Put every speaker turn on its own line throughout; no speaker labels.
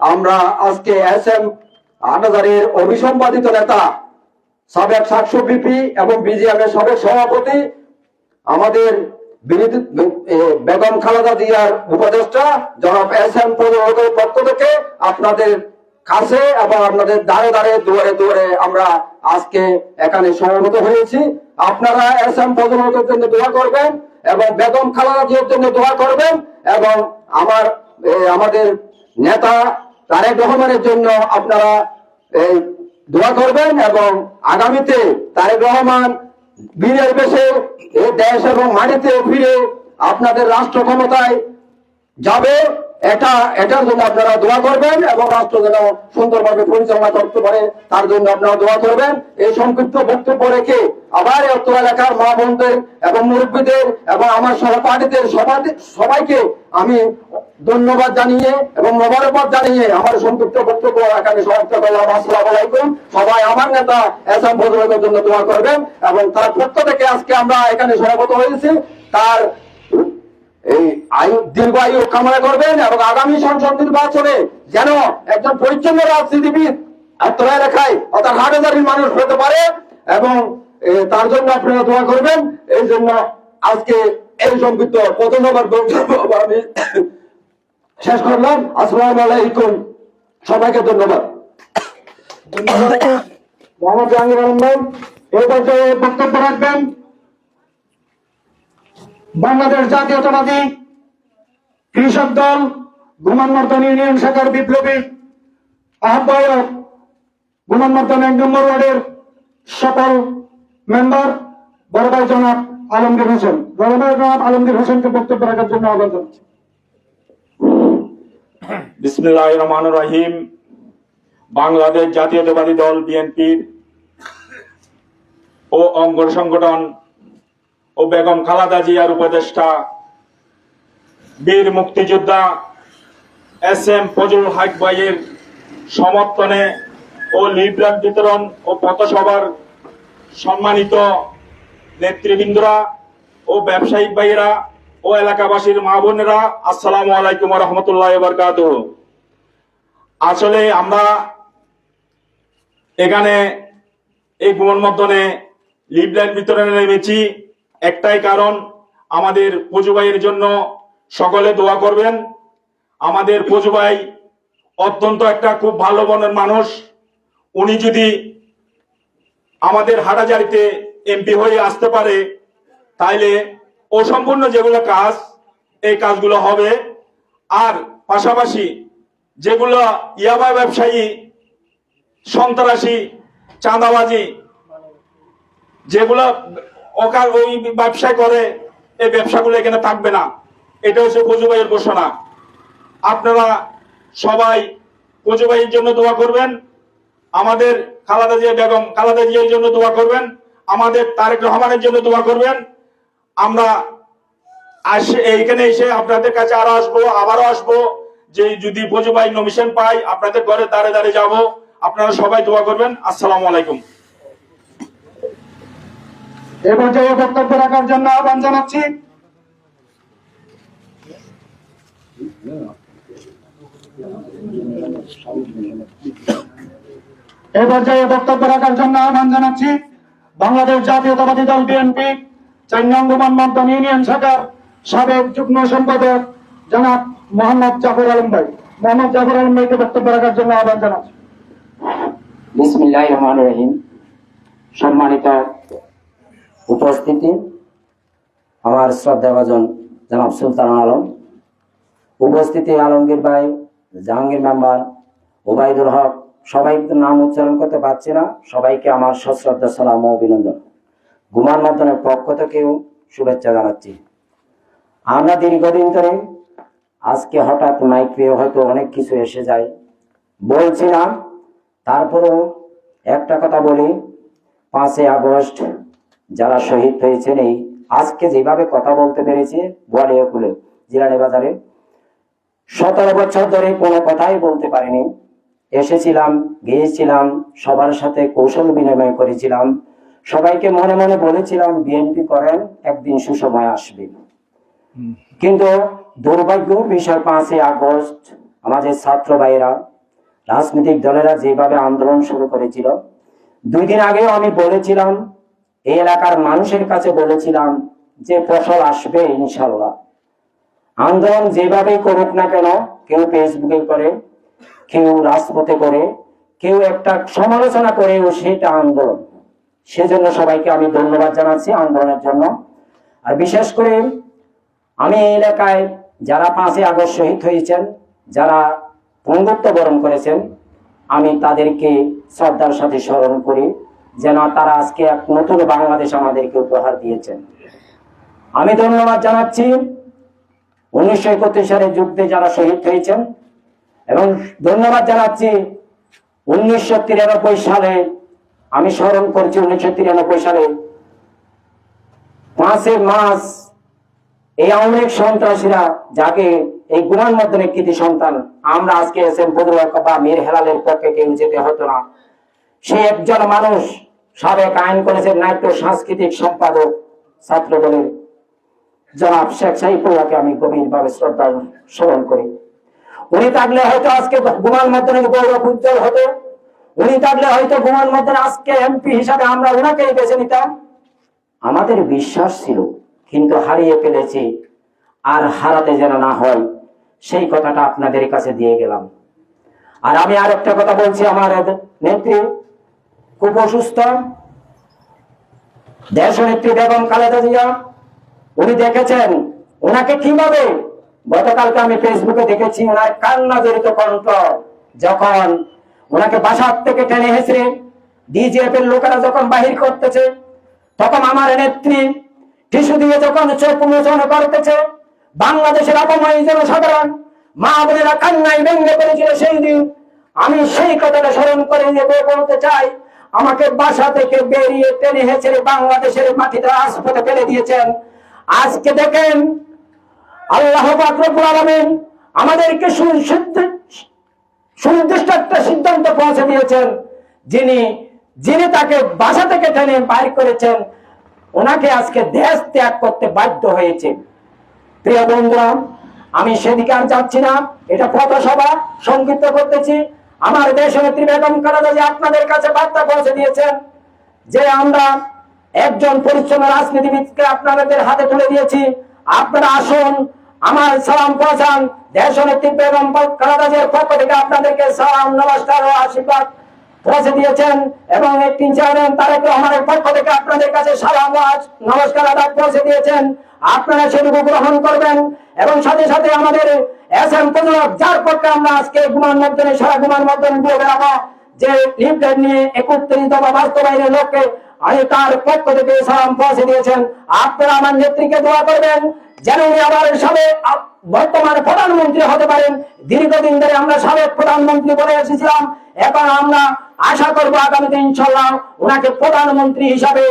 আমরা আজকে S M আনাজারের অভিসম্পাদিত নেতা, সাবেক সাতশো বিপি এবং বিজিএম এর সাবেক সভাপতি, আমাদের বেগম খালেদা জিয়ার উপদেষ্টা, জনাব এস এম প্রযোজকের পক্ষ থেকে আপনাদের কাছে এবং আপনাদের দাঁড়ে দাঁড়ে দুয়ারে দুয়ারে আমরা আজকে এখানে সমবেত হয়েছি। আপনারা এস এম প্রযোজকের জন্য দোয়া করবেন এবং বেগম খালেদা জিয়ার জন্য দোয়া করবেন এবং আমার আমাদের নেতা তারেক রহমানের জন্য আপনারা, এই, দোয়া করবেন এবং আগামীতে তারেক রহমান বীরের বেশে এই দেশ এবং মাটিতে ফিরে আপনাদের রাষ্ট্র ক্ষমতায় যাবে। এটা, এটার জন্য আপনারা দোয়া করবেন এবং রাষ্ট্র যেন সুন্দরভাবে পরিচালনা করতে পারে, তার জন্য আপনারা দোয়া করবেন। এই সংক্ষিপ্ত বক্তব্য রেখে আবার উত্তর এলাকার মা বোনদের এবং মুরব্বীদের এবং আমার সহপাঠীদের সবাই সবাইকে আমি ধন্যবাদ জানিয়ে এবং মোবারকবাদ জানিয়ে আমার সংক্ষিপ্ত বক্তব্য এখানে সমাপ্ত করলাম। আসসালামু আলাইকুম। সবাই আমার নেতা এস এম ফজলের জন্য দোয়া করবেন এবং তার পক্ষ থেকে আজকে আমরা এখানে সমাগত হয়েছি। তার এই আয়ু দীর্ঘ আয়ু কামনা করবেন এবং আগামী সংসদ নির্বাচনে যেন একজন পরিচ্ছন্ন রাজনীতিবিদ আত্মরা রেখায় অর্থাৎ হাট হাজারের মানুষ হতে পারে এবং তার জন্য আপনারা দোয়া করবেন। এই জন্য আজকে এই সংক্ষিপ্ত প্রথম আমি শেষ করলাম। আসসালামু আলাইকুম। সবাইকে ধন্যবাদ। মোহাম্মদ জাহাঙ্গীর আলম এই পর্যায়ে বক্তব্য রাখবেন। বাংলাদেশ জাতীয়তাবাদী কৃষক দল গুমানমর্দন ইউনিয়ন শাখার বিপ্লবী আহ্বায়ক গুমানমর্দন এক নম্বর ওয়ার্ডের সকল মেম্বার, বড় ভাই জনাব আলমগীর হোসেন। বড় ভাই জনাব আলমগীর হোসেনকে বক্তব্য রাখার জন্য আহ্বান জানাচ্ছি।
বিসমিল্লাহ রহমান রহিম। বাংলাদেশ জাতীয়তাবাদী দল, বিএনপির ও অঙ্গ সংগঠন ও বেগম খালাদা জিয়ার উপদেষ্টা, বীর মুক্তিযোদ্ধা এস এম ফজলুল হক ভাইয়ের সমর্থনে ও লিফলেট বিতরণ ও পথসভার সম্মানিত নেতৃবৃন্দরা ও ব্যবসায়িক ভাইয়েরা ও এলাকাবাসীর মা বোনেরা, আসসালামু আলাইকুম রহমতুল্লাহ বরকাত আসলে আমরা এখানে এই মধ্যনে লিফলেট বিতরণে নেমেছি। একটাই কারণ, আমাদের পুজো ভাইয়ের জন্য সকলে দোয়া করবেন। আমাদের পুজো ভাই অত্যন্ত একটা খুব ভালো মনের মানুষ। উনি যদি আমাদের হাটাজারিতে এমপি হয়ে আসতে পারে, তাইলে অসম্পূর্ণ যেগুলো কাজ, এই কাজগুলো হবে। আর পাশাপাশি যেগুলো ইয়াবা ব্যবসায়ী, সন্ত্রাসী, চাঁদাবাজি, যেগুলো অকাল ওই ব্যবসা করে, এই ব্যবসাগুলো এখানে থাকবে না। এটা হচ্ছে ফজুবাইয়ের ঘোষণা। আপনারা সবাই ফজুবাইয়ের জন্য দোয়া করবেন। আমাদের খালাদা জিয়া বেগম, খালাদা জিয়ার জন্য দোয়া করবেন। আমাদের তারেক রহমানের জন্য দোয়া করবেন। আমরা আসে, এইখানে এসে আপনাদের কাছে আরও আসব আবারও আসব। যে যদি ফজুবাই নমিশন পাই, আপনাদের ঘরে দাঁড়ে দাঁড়ে যাব। আপনারা সবাই দোয়া করবেন। আসসালামু আলাইকুম।
এ পর্যায়ে বক্তব্য রাখার জন্য আহ্বান জানাচ্ছি। এ পর্যায়ে বক্তব্য রাখার জন্য আহ্বান জানাচ্ছি বাংলাদেশ জাতীয়তাবাদী দল বিএনপি চার নং মন্ডন ইউনিয়ন শাখার সাবেক যুগ্ম সম্পাদক জনাব মোহাম্মদ জাফর আলম ভাই। মোহাম্মদ জাফর আলম ভাইকে বক্তব্য রাখার জন্য আহ্বান জানাচ্ছি।
বিসমিল্লাহ রহমান রহিম। সম্মানিত উপস্থিতি, আমার শ্রদ্ধাভাজন জনাব সুলতান আলম। উপস্থিতি, আলমগীর ভাই, জাহাঙ্গীর মেম্বার, ওবায়দুল হক সবাই নাম উচ্চারণ করতে পারছি না, সবাইকে আমার সশ্রদ্ধা, সালাম ও অভিনন্দন। গুমান মতনের পক্ষ থেকেও শুভেচ্ছা জানাচ্ছি। আমরা দীর্ঘদিন ধরে আজকে হঠাৎ মাইক পেয়ে হয়তো অনেক কিছু এসে যায়। বলছি না, তারপরেও একটা কথা বলি, পাঁচই আগস্ট যারা শহীদ হয়েছেন এই আজকে যেভাবে কথা বলতে পেরেছি বোয়ালিয়াকুলে জিরানি বাজারে। সতেরো বছর ধরে কোনো কথাই বলতে পারিনি। এসেছিলাম গিয়েছিলাম সবার সাথে কৌশল বিনিময় করেছিলাম। সবাইকে মনে মনে বলেছিলাম বিএনপি করেন একদিন সুসময় আসবে। কিন্তু দুর্ভাগ্য বিষয় পাঁচই আগস্ট আমাদের ছাত্র ভাইয়েরা রাজনৈতিক দলেরা যেভাবে আন্দোলন শুরু করেছিল দুই দিন আগেও আমি বলেছিলাম এই এলাকার মানুষের কাছে বলেছিলাম যে ফসল আসবে ইনশাল্লাহ। আন্দোলন যেভাবে করুক না কেন, কেউ ফেসবুকে করে, কেউ রাজপথে করে, কেউ একটা সমালোচনা করেও সেটা আন্দোলন। সেজন্য সবাইকে আমি ধন্যবাদ জানাচ্ছি আন্দোলনের জন্য। আর বিশেষ করে আমি এই এলাকায় যারা পাঁচই আগস্ট শহীদ হয়েছেন, যারা পঙ্গুত্ব বরণ করেছেন, আমি তাদেরকে শ্রদ্ধার সাথে স্মরণ করি। যেন তারা আজকে এক নতুন বাংলাদেশ আমাদেরকে উপহার দিয়েছেন। আমি ধন্যবাদ জানাচ্ছি উনিশশো একত্রিশ সালের যুদ্ধে যারা শহীদ হয়েছেন এবং ধন্যবাদ জানাচ্ছি উনিশশো তিরানব্বই সালে আমি স্মরণ করছি উনিশশো তিরানব্বই সালে পাঁচে মাস এই আওয়ামী সন্ত্রাসীরা যাকে এই গুমান মধ্যে কৃতি সন্তান, আমরা আজকে এস এম বা মীর হেলালের পক্ষে কেউ যেতে হতো না। সে একজন মানুষ, সাবেক আইন করেছেন নাট্য সাংস্কৃতিক সম্পাদক, ছাত্র দলের। জনাব শেখ সাইফুল্লাহকে আমি গভীরভাবে শ্রদ্ধা স্মরণ করি। উনি থাকলে হয়তো আজকে গুমান মধ্যে গৌরব উজ্জ্বল হতো। উনি থাকলে হয়তো গুমান মধ্যে আজকে এমপি হিসাবে আমরা ওনাকেই বেছে নিতাম। আমাদের বিশ্বাস ছিল, কিন্তু হারিয়ে ফেলেছি। আর হারাতে যেন না হয়, সেই কথাটা আপনাদের কাছে দিয়ে গেলাম। আর আমি আর একটা কথা বলছি আমার নেত্রী খুব অসুস্থ। দেশ নেত্রী বেগম খালেদা জিয়া, উনি দেখেছেন, ওনাকে কীভাবে গতকালকে আমি ফেসবুকে দেখেছি, ওনার কান্না জড়িত কণ্ঠ যখন ওনাকে বাসার থেকে টেনে হেসে ডিজিএফ এর লোকেরা যখন বাহির করতেছে, তখন আমার নেত্রী টিস্যু দিয়ে যখন চোখ মোচন করতেছে, বাংলাদেশের অপময় জনসাধারণ, মা বোনেরা কান্নায় ব্যঙ্গে করেছিল সেই দিন। আমি সেই কথাটা স্মরণ করে নিয়ে বলতে চাই আমাকে বাসা থেকে বেরিয়ে টেনে হেঁচড়ে বাংলাদেশের মাটিতে রাজপথে ফেলে দিয়েছেন। আজকে দেখেন, আল্লাহ আলামিন আমাদেরকে সুনির্দিষ্ট একটা সিদ্ধান্ত পৌঁছে দিয়েছেন। যিনি যিনি তাকে বাসা থেকে টেনে বাইর করেছেন, ওনাকে আজকে দেশ ত্যাগ করতে বাধ্য হয়েছে। প্রিয় বন্ধুরা, আমি সেদিকে আর যাচ্ছি না। এটা পথসভা সংক্ষিপ্ত করতেছি। আমার দেশ নেত্রী বেগম খালেদা জিয়া আপনাদের কাছে বার্তা পৌঁছে দিয়েছেন, যে আমরা একজন পরিচ্ছন্ন রাজনীতিবিদকে আপনাদের হাতে তুলে দিয়েছি, আপনারা আসুন, আমার সালাম পৌঁছান দেশ নেত্রী বেগম খালেদা পক্ষ থেকে আপনাদেরকে সালাম, নমস্কার ও আশীর্বাদ পৌঁছে দিয়েছেন, এবং একটি চেয়ারম্যান তারেক রহমানের পক্ষ থেকে আপনাদের কাছে সালাম নমস্কার আদাব পৌঁছে দিয়েছেন। আপনারা সেটুকু গ্রহণ করবেন, এবং সাথে সাথে আমাদের যার পক্ষে আমরা আজকে সারা দিয়ে বেড়াবো, যে নিয়ে একত্রিত বা বাস্তবায়নের লক্ষ্যে আমি তার পক্ষ থেকে সালাম দিয়েছেন। আপনারা আমার নেত্রীকে দোয়া করবেন, যেন উনি আবার প্রধানমন্ত্রী হতে পারেন। দীর্ঘদিন ধরে আমরা সাবেক প্রধানমন্ত্রী বলে এসেছিলাম। এখন আমরা আশা করব আগামীতে ইনশাল্লাহ ওনাকে প্রধানমন্ত্রী হিসাবে,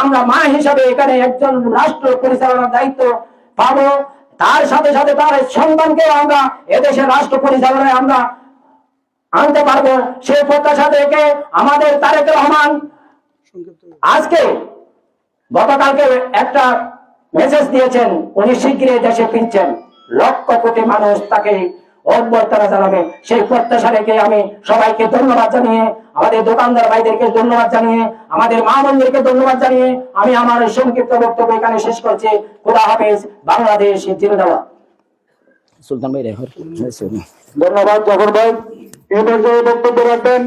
আমরা মা হিসাবে এখানে একজন রাষ্ট্র পরিচালনার দায়িত্ব পাবো। তার সাথে সাথে তার সন্তানকে আমরা এদেশের রাষ্ট্র পরিচালনায় আমরা আনতে পারব। সেই প্রত্যাশা থেকে আমাদের তারেক রহমান আজকে গতকালকে একটা মেসেজ দিয়েছেন, উনি শীঘ্রই দেশে ফিরছেন। লক্ষ কোটি মানুষ তাকে অভ্যর্থনা জানাবে। সেই প্রত্যাশা রেখে আমি সবাইকে ধন্যবাদ জানিয়ে আমাদের দোকানদার ভাইদেরকে ধন্যবাদ জানিয়ে আমাদের মা বোনদেরকে ধন্যবাদ জানিয়ে আমি আমার সংক্ষিপ্ত বক্তব্য এখানে শেষ করছি। খুদা হাফেজ বাংলাদেশ জিন্দাবাদ। সুলতান ভাই রেহর
ধন্যবাদ জগর ভাই। এ পর্যায়ে বক্তব্য রাখবেন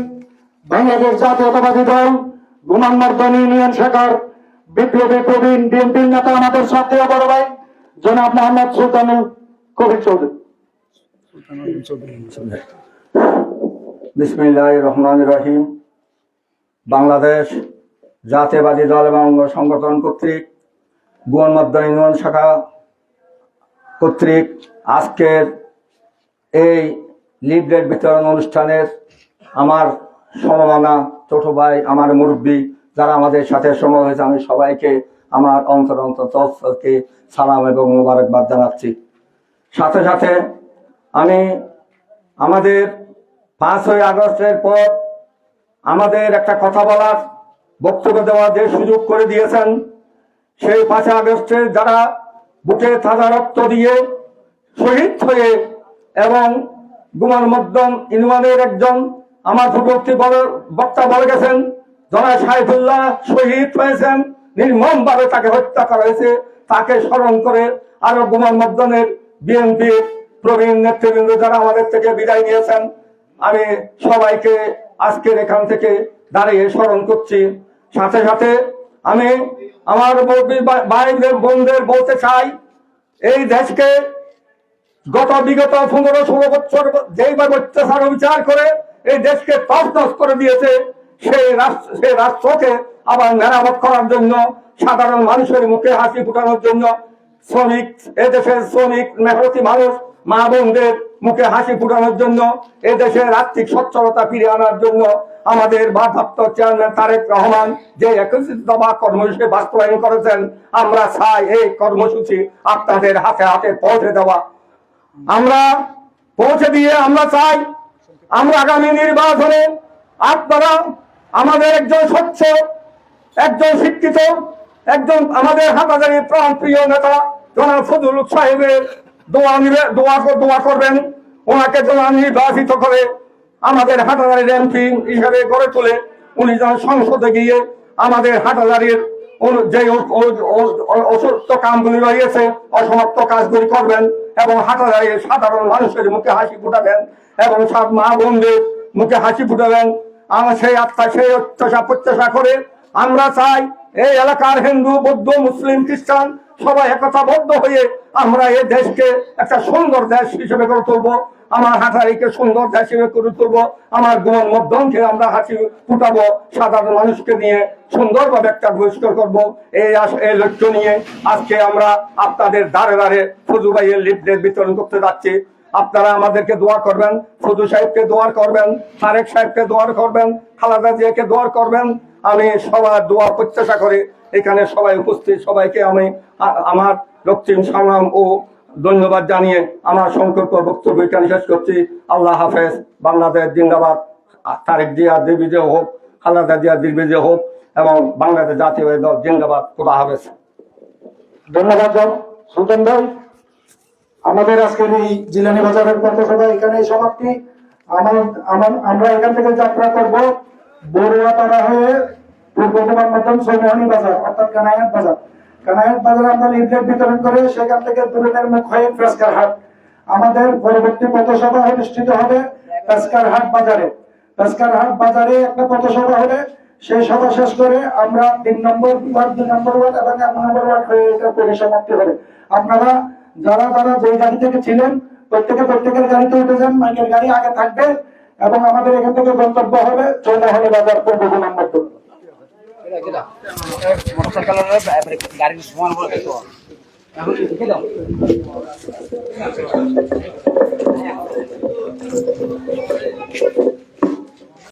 বাংলাদেশ জাতীয়তাবাদী দল গুমানমার্দন ইউনিয়ন শাখার বিপ্লবী প্রবীণ বিএনপির নেতা আমাদের সাথে বড় ভাই জনাব মোহাম্মদ সুলতানুল কবির চৌধুরী। বিসমিল্লাহ রহমান রহিম বাংলাদেশ জাতীয়বাদী দল এবং অঙ্গ সংগঠন কর্তৃক গুয়ানমদ্দ ইউনিয়ন শাখা কর্তৃক আজকের এই লিফলেট বিতরণ অনুষ্ঠানের আমার সমমানা ছোট ভাই, আমার মুরব্বী যারা আমাদের সাথে সময় হয়েছে, আমি সবাইকে আমার অন্তর অন্তর তরফকে সালাম এবং মোবারকবাদ জানাচ্ছি। সাথে সাথে আমি আমাদের পাঁচই আগস্টের পর আমাদের একটা কথা বলার বক্তব্য দেওয়ার যে সুযোগ করে দিয়েছেন, সেই পাঁচই আগস্টের যারা বুকে তাজা রক্ত দিয়ে শহীদ হয়ে এবং গুমান মদ্দম ইউনিয়নের একজন আমার পূর্ববর্তী বক্তা বলে গেছেন জনায় সাইফুল্লাহ শহীদ হয়েছেন নির্মম ভাবে তাকে হত্যা করা হয়েছে, তাকে স্মরণ করে আরও গুমান মদ্দনের বিএনপি প্রবীণ নেতৃবৃন্দ যারা আমাদের থেকে বিদায় নিয়েছেন, আমি সবাইকে আজকের এখান থেকে দাঁড়িয়ে স্মরণ করছি। সাথে সাথে আমি আমার ভাইদের, বোনদের বলতে চাই, এই দেশকে গত বিগত পনেরো ষোলো বছর যেইভাবে অত্যাচার বিচার করে এই দেশকে তসনস করে দিয়েছে, সেই রাষ্ট্র সেই রাষ্ট্রকে আবার মেরামত করার জন্য, সাধারণ মানুষের মুখে হাসি ফুটানোর জন্য শ্রমিক, এদেশের শ্রমিক, মেহনতি মানুষ মা বোনদের মুখে হাসি ফুটানোর জন্য এদেশের আর্থিক সচ্ছলতা ফিরে আনার জন্য আমাদের ভারপ্রাপ্ত চেয়ারম্যান তারেক রহমান যে একত্রিত দফা কর্মসূচি বাস্তবায়ন করেছেন, আমরা চাই এই কর্মসূচি আপনাদের হাতে হাতে পৌঁছে দেওয়া। আমরা পৌঁছে দিয়ে আমরা চাই, আমরা আগামী নির্বাচনে আপনারা আমাদের একজন স্বচ্ছ, একজন শিক্ষিত, একজন আমাদের হাটাজারি প্রাণ প্রিয় নেতা জনাব ফজল সাহেবের দোয়া নিবে, দোয়া দোয়া করবেন। ওনাকে যেন নির্বাচিত করে আমাদের হাটাজারির এমপি হিসাবে গড়ে তোলে। উনি যেন সংসদে গিয়ে আমাদের হাটাজারির অনু- যে অ- অ- অ- অ- অসত্য কামগুলি রয়েছে, অসমাপ্ত কাজগুলি করবেন এবং হাটাজারির সাধারণ মানুষের মুখে হাসি ফুটাবেন এবং সব মা বোনদের মুখে হাসি ফুটাবেন। আমার সেই আত্মা, সেই অত্যাশা প্রত্যাশা করে আমরা চাই এই এলাকার হিন্দু, বৌদ্ধ, মুসলিম, খ্রিস্টান সবাই একতাবদ্ধ হয়ে আমরা এই দেশকে একটা সুন্দর দেশ হিসেবে করে তুলবো। আমার হাঁটারিকে সুন্দর দেশ হিসেবে করে তুলবো। আমার গোয়ার মধ্যমকে আমরা হাসি ফুটাবো। সাধারণ মানুষকে নিয়ে সুন্দরভাবে একটা বহিষ্কার করব। এই এই লক্ষ্য নিয়ে আজকে আমরা আপনাদের দ্বারে দ্বারে ফজু ভাইয়ের বিতরণ করতে যাচ্ছি। আপনারা আমাদেরকে দোয়া করবেন, ফজু সাহেবকে দোয়া করবেন, তারেক সাহেবকে দোয়া করবেন, খালাদা জিয়াকে দোয়া করবেন। আমি সবার দোয়া প্রত্যাশা করে, এখানে সবাই উপস্থিত, সবাইকে আমি আমার দক্ষিণ সালাম ও ধন্যবাদ জানিয়ে আমার সংকল্প বক্তব্য এখানে শেষ করছি। আল্লাহ হাফেজ, বাংলাদেশ জিন্দাবাদ তারেক জিয়া দির্বিজয় হোক, খালাদা জিয়া দির্বিজয় হোক, এবং বাংলাদেশ জাতীয় দল জিন্দাবাদ। খোদা হাফেজ।
ধন্যবাদ সুলতান ভাই। আমাদের আজকের এই জিলানি বাজারের পথসভা এখানে সমাপ্তি। আমার এখান থেকে যাত্রা করব বড়ুয়াপাড়া হয়ে পূর্ব সৈমোহনী বাজার, অর্থাৎ কানায়াত বাজার। কানায়াত আমরা লিফলেট বিতরণ করে সেখান থেকে মুখ হয়ে ফ্রেস্কার হাট। আমাদের পরবর্তী পথসভা অনুষ্ঠিত হবে পেস্কার হাট বাজারে। পেস্কার হাট বাজারে একটা পথসভা হবে, সেই সভা শেষ করে আমরা তিন নম্বর ওয়ার্ড, দুই নম্বর ওয়ার্ড এবং এক নম্বর ওয়ার্ড হয়ে এটা পরিসমাপ্তি হবে। আপনারা যারা যারা যে গাড়ি থেকে ছিলেন, প্রত্যেকে প্রত্যেকের গাড়িতে উঠে যান, মাইকের গাড়ি আগে থাকবে এবং আমাদের এখান থেকে গন্তব্য হবে চৌদাহনি বাজার পূর্ব দু নম্বর
সমান বলে